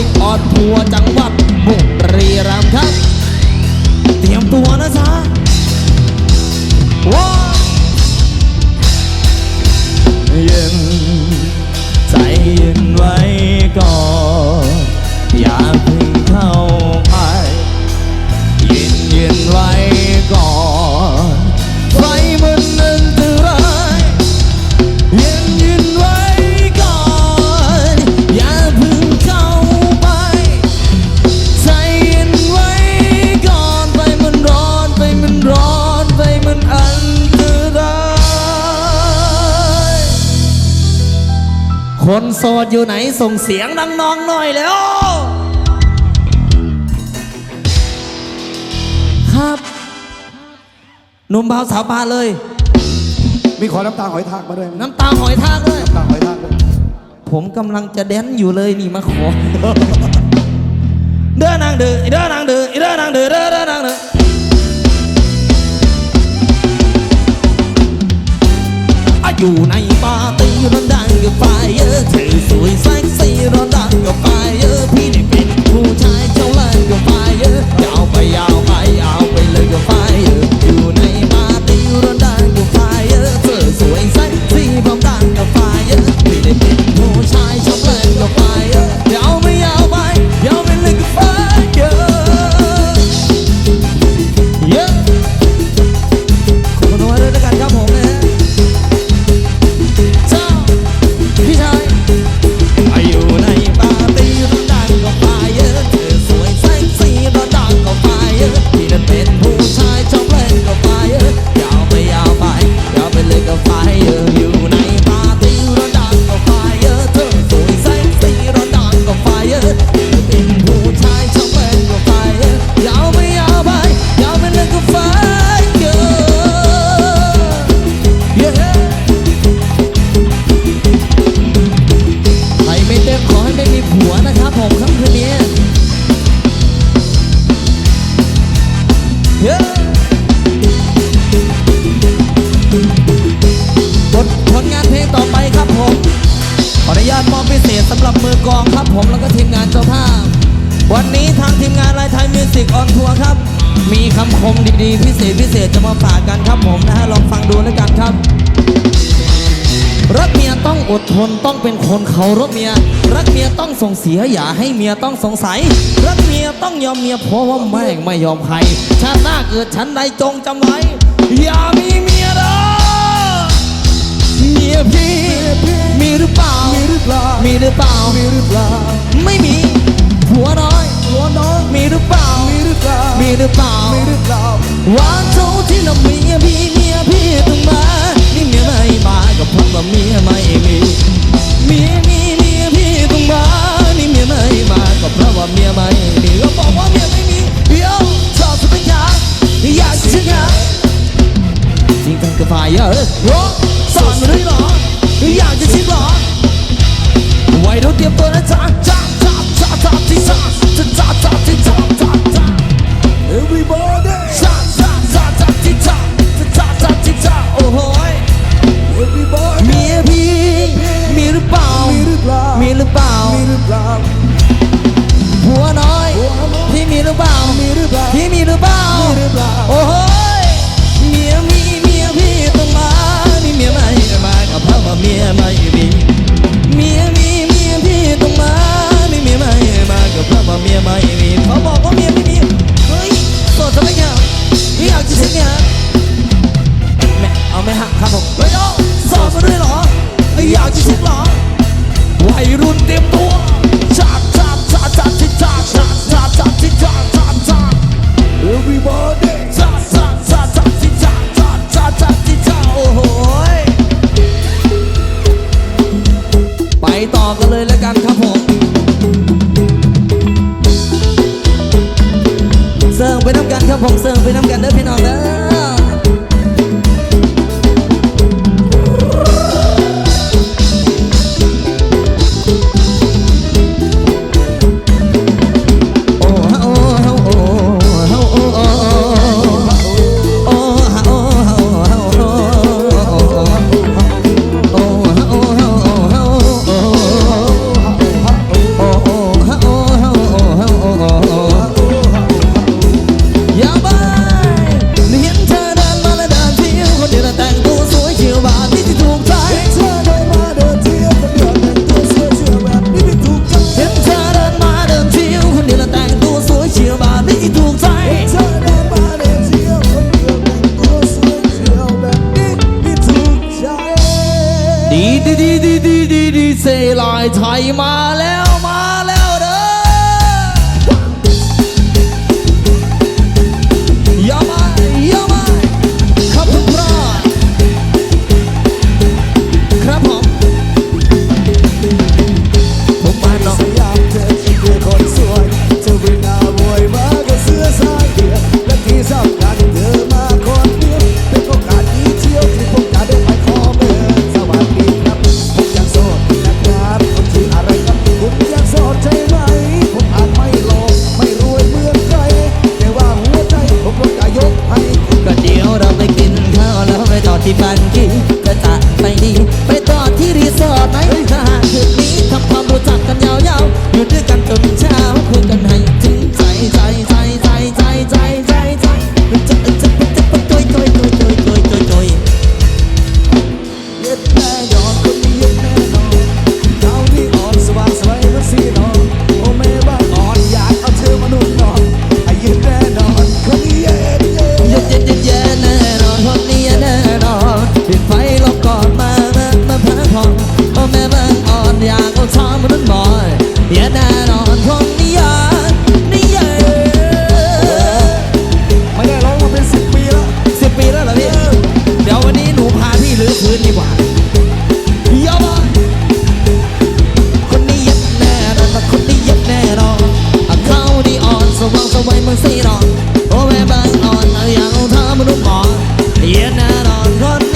สิกออนทัวจังหว คนโสดอยู่ไหนส่งเสียงดังน้องหน่อยแล้ว ครับหนุ่มบ่าวสาวปานเลย มีขอน้ำตาหอยทากมาด้วยไหมน้ำตาหอยทากเลย น้ำตาหอยทากด้วยผมกำลังจะแดนอยู่เลยนี่มาขอ เด้อนางเด้อเด้อนางเด้อเด้อนางเด้อเด้อเด้อนางเด้ออะอยู่ในปาร์ ตี้ร้อนดังกับไฟเยอะเธอสวยเซ็กซี่ร้อน สำหรับมือกองครับผมแล้วก็ทีมงานเจ้าภาพ วันนี้ทางทีมงานลท์ไทยมิวสิกออนทัวร์ครับ มีคำคมดีๆ พิเศษพิเศษจะมาฝากกันครับผมนะฮะลองฟังดูแล้วกันครับ รักเมียต้องอดทนต้องเป็นคนเคารพเมีย รักเมียต้องส่งเสียอย่าให้เมียต้องสงสัย รักเมียต้องยอมเมียเพราะว่าแม่งไม่ยอมใครชาติหน้าเกิดฉันใดจงจำไว้อย่ามีเมียเด้อเมียพี่มีหรือเปล่า หรือเปล่า มีหรือเปล่า ไม่มีผัวน้อย หัวน้องมีหรือเปล่า มีหรือเปล่า มีหรือเปล่า มีหรือเปล่า วันเท่าที่น้ำเมียพี่เมียพี่ต้องมา นี่เมียไม่มาก็เพราะว่าเมียไม่มี เมียมีเมียพี่ต้องมา นี่เมียไม่มาก็เพราะว่าเมียไม่มีก็บอกว่าเมียไม่มีเดี๋ยวชอบจะเป็นยาอยากจะชนะจริงกันกับฝ่ายเยอะ ราเตรียมตัวนะจ๊ะจ๊ะจ๊ะจ๊ะจ๊ะที่จ๊ะจ๊ะจ๊ะจ๊ะที่จ๊ะจ๊ะจ๊ะ everybody จ๊ะจ๊ะจ๊ะจ๊ะที่จ๊ะจ๊ะจ๊ะที่จ๊ะโอ้โหย everybody มีพี่มีหรือเปล่ามีหรือเปล่ามีหรือเปล่า ผมเสิร์ฟไปน้ำกันเด้อพี่น้องเด้อ Aí, mas อนโอ้แม่บ้านอ่อนเอาย่างเอาเธอมาดูก่อนเย็นแน่นอนร้อน